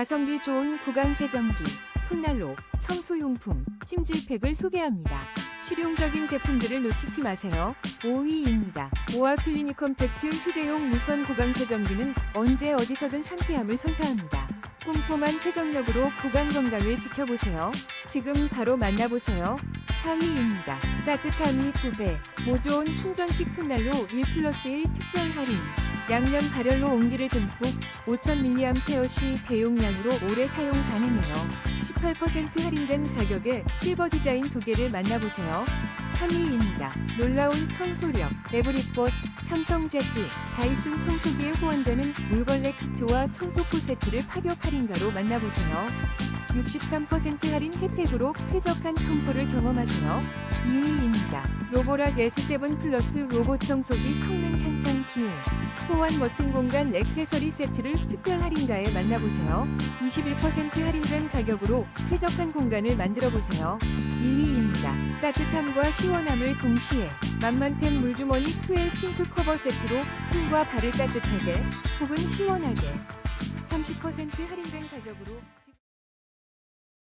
가성비 좋은 구강 세정기, 손난로, 청소용품, 찜질팩을 소개합니다. 실용적인 제품들을 놓치지 마세요. 5위입니다. 모아 클리닉 컴팩트 휴대용 무선 구강 세정기는 언제 어디서든 상쾌함을 선사합니다. 꼼꼼한 세정력으로 구강 건강을 지켜보세요. 지금 바로 만나보세요. 4위입니다. 따뜻함이 2배, 모조온 충전식 손난로 1 플러스 1 특별 할인. 양면 발열로 온기를 듬뿍 5000mAh 시 대용량으로 오래 사용 가능해요. 18% 할인된 가격에 실버 디자인 두 개를 만나보세요. 3위입니다. 놀라운 청소력, 에브리봇, 삼성 제트, 다이슨 청소기에 호환되는 물걸레 키트와 청소포 세트를 파격 할인가로 만나보세요. 63% 할인 혜택으로 쾌적한 청소를 경험하세요. 2위입니다. 로보락 S7 플러스 로봇 청소기 성능 향상 기회. 호환 멋진 공간 액세서리 세트를 특별 할인가에 만나보세요. 21% 할인된 가격으로 쾌적한 공간을 만들어 보세요. 2위입니다. 따뜻함과 시원함을 동시에 만만템 물주머니 12 핑크 커버 세트로 손과 발을 따뜻하게 혹은 시원하게 30% 할인된 가격으로